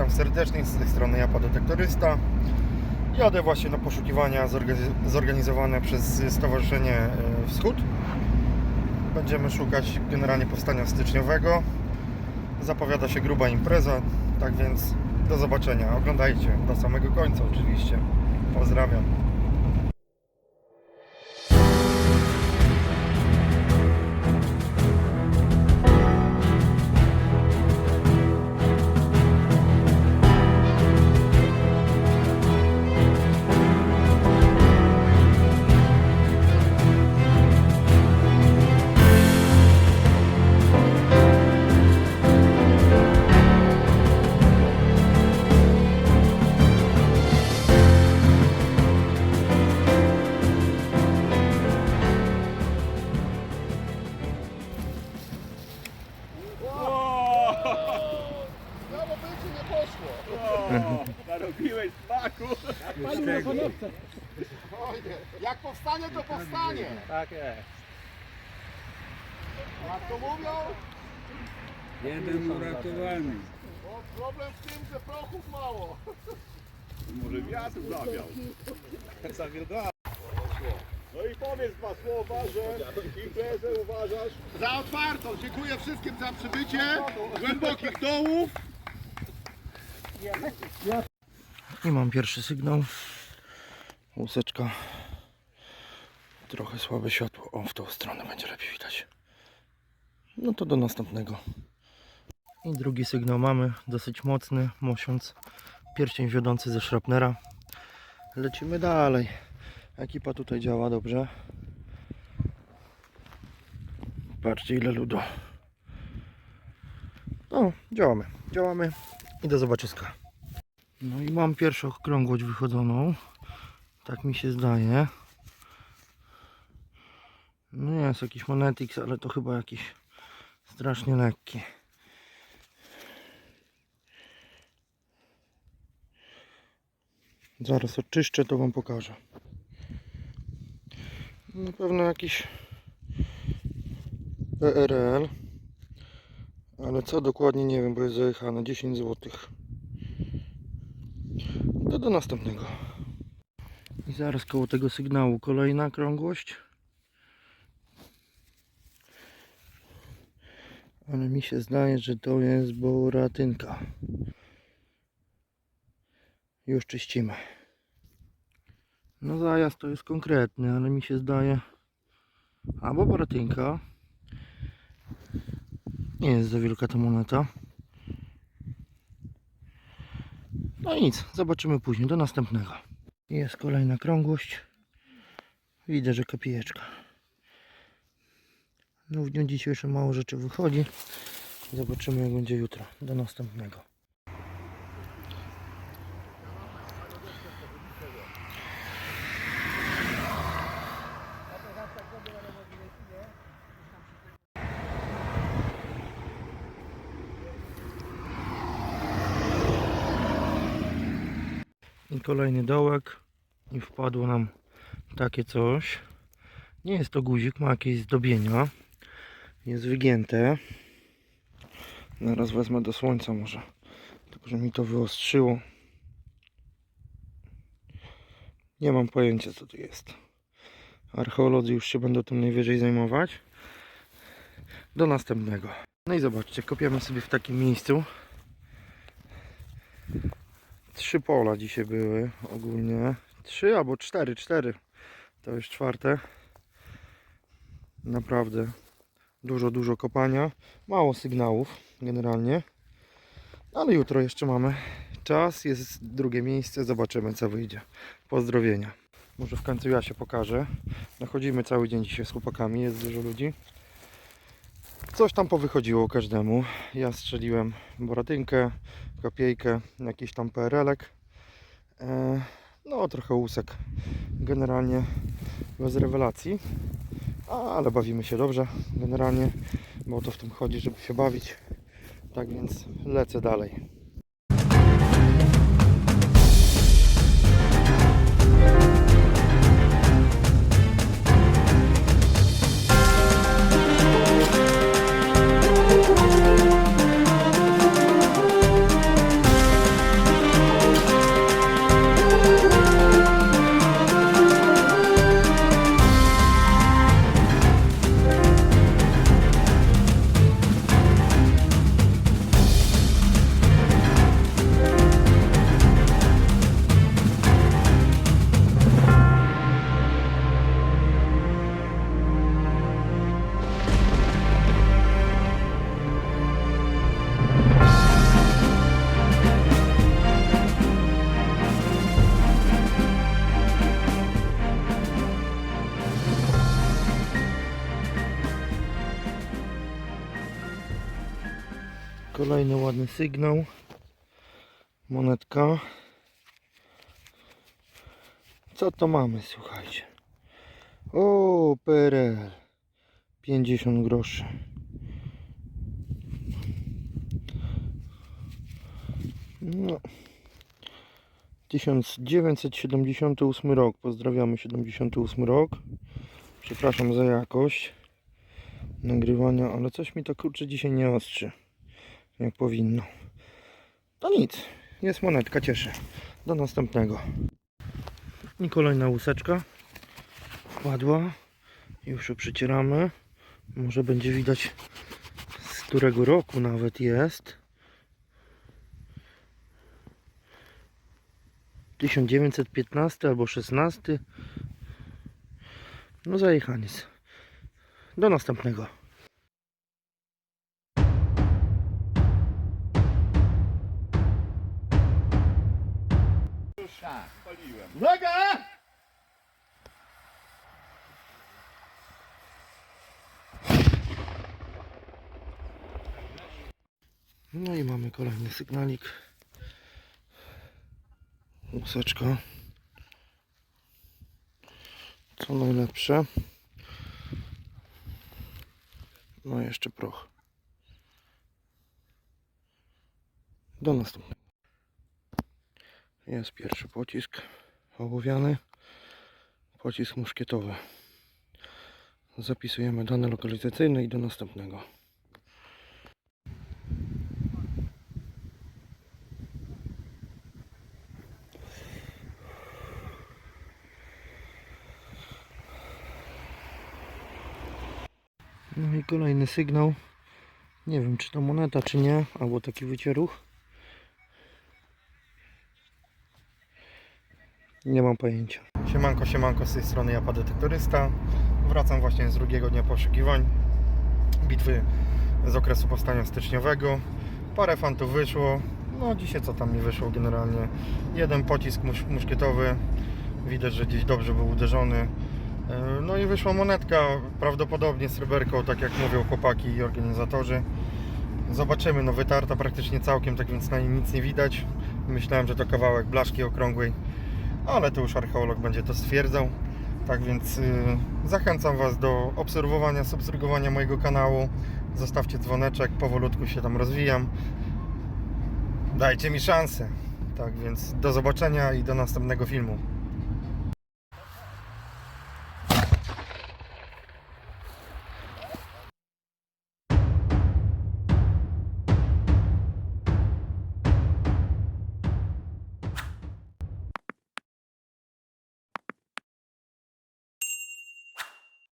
Witam serdecznie z tej strony ja Detektorysta. Jadę właśnie na poszukiwania zorganiz- zorganizowane przez Stowarzyszenie e, Wschód. Będziemy szukać generalnie powstania styczniowego. Zapowiada się gruba impreza, tak więc do zobaczenia. Oglądajcie do samego końca oczywiście. Pozdrawiam. Powstanie, to powstanie. Tak jest. Jak to mówią? Jeden uratowany. Bo problem w tym, że prochów mało. Może wiatr zawiał. Zawiodła. No i powiedz dwa słowa, że imprezę uważasz Za otwartą. Dziękuję wszystkim za przybycie. Głębokich dołów. I mam pierwszy sygnał. Łuseczka. Trochę słabe światło. O, w tą stronę będzie lepiej widać. No to do następnego. I drugi sygnał mamy. Dosyć mocny. Mosiąc pierścień wiodący ze Schrapnera. Lecimy dalej. Ekipa tutaj działa dobrze. Patrzcie ile ludu. No, działamy. Działamy. I do zobaczyska. No i mam pierwszą okrągłość wychodzoną. Tak mi się zdaje. No jest jakiś Monetix, ale to chyba jakiś strasznie lekki. Zaraz oczyszczę, to Wam pokażę. Na pewno jakiś PRL. Ale co dokładnie nie wiem, bo jest zajechane 10 złotych. To do następnego. I zaraz koło tego sygnału kolejna krągłość. Ale mi się zdaje, że to jest boratynka. Już czyścimy. No zajazd to jest konkretny, ale mi się zdaje albo boratynka. Nie jest za wielka ta moneta. No i nic, zobaczymy później, do następnego. Jest kolejna krągłość. Widzę, że kapijeczka. No w dniu dzisiejszym mało rzeczy wychodzi. Zobaczymy jak będzie jutro. Do następnego. I kolejny dołek i wpadło nam takie coś. Nie jest to guzik, ma jakieś zdobienia. Jest wygięte. Zaraz wezmę do słońca może. Tylko, że mi to wyostrzyło. Nie mam pojęcia co tu jest. Archeolodzy już się będą tym najwyżej zajmować. Do następnego. No i zobaczcie, kopiemy sobie w takim miejscu. Trzy pola dzisiaj były ogólnie. Trzy albo cztery, cztery. To już czwarte. Naprawdę dużo, dużo kopania. Mało sygnałów generalnie. Ale jutro jeszcze mamy czas. Jest drugie miejsce. Zobaczymy co wyjdzie. Pozdrowienia. Może w końcu ja się pokażę. Nachodzimy cały dzień dzisiaj z chłopakami. Jest dużo ludzi. Coś tam powychodziło każdemu. Ja strzeliłem boratynkę, kopiejkę, jakiś tam PRL-ek. E, no trochę łusek. Generalnie bez rewelacji. Ale bawimy się dobrze. Generalnie, bo o to w tym chodzi, żeby się bawić. Tak więc lecę dalej. Kolejny ładny sygnał. Monetka. Co to mamy, słuchajcie? O, PRL. 50 groszy. No. 1978 rok. Pozdrawiamy 78 rok. Przepraszam za jakość nagrywania, ale coś mi to kurczę dzisiaj nie ostrzy. Jak powinno. To nic. Jest monetka, cieszę. Do następnego. I kolejna łuseczka. Wpadła. Już ją przycieramy. Może będzie widać z którego roku nawet jest. 1915 albo 16. No zajechaniec. Do następnego. Paliłem. Uwaga! No i mamy kolejny sygnalik. Łuseczka. Co najlepsze. No jeszcze proch. Do następnego. Jest pierwszy pocisk ołowiany. Pocisk muszkietowy. Zapisujemy dane lokalizacyjne i do następnego. No i kolejny sygnał. Nie wiem czy to moneta czy nie, albo taki wycieruch. Nie mam pojęcia. Siemanko, siemanko, z tej strony ja detektorysta. Wracam właśnie z drugiego dnia poszukiwań. Bitwy z okresu powstania styczniowego. Parę fantów wyszło. No dzisiaj co tam mi wyszło generalnie. Jeden pocisk musz, muszkietowy. Widać, że gdzieś dobrze był uderzony. E, No i wyszła monetka, prawdopodobnie sreberką, tak jak mówią chłopaki i organizatorzy. Zobaczymy, no wytarta praktycznie całkiem, tak więc na niej nic nie widać. Myślałem, że to kawałek blaszki okrągłej, ale to już archeolog będzie to stwierdzał. Tak więc y, zachęcam Was do obserwowania, subskrybowania mojego kanału. Zostawcie dzwoneczek, powolutku się tam rozwijam. Dajcie mi szansę. Tak więc do zobaczenia i do następnego filmu.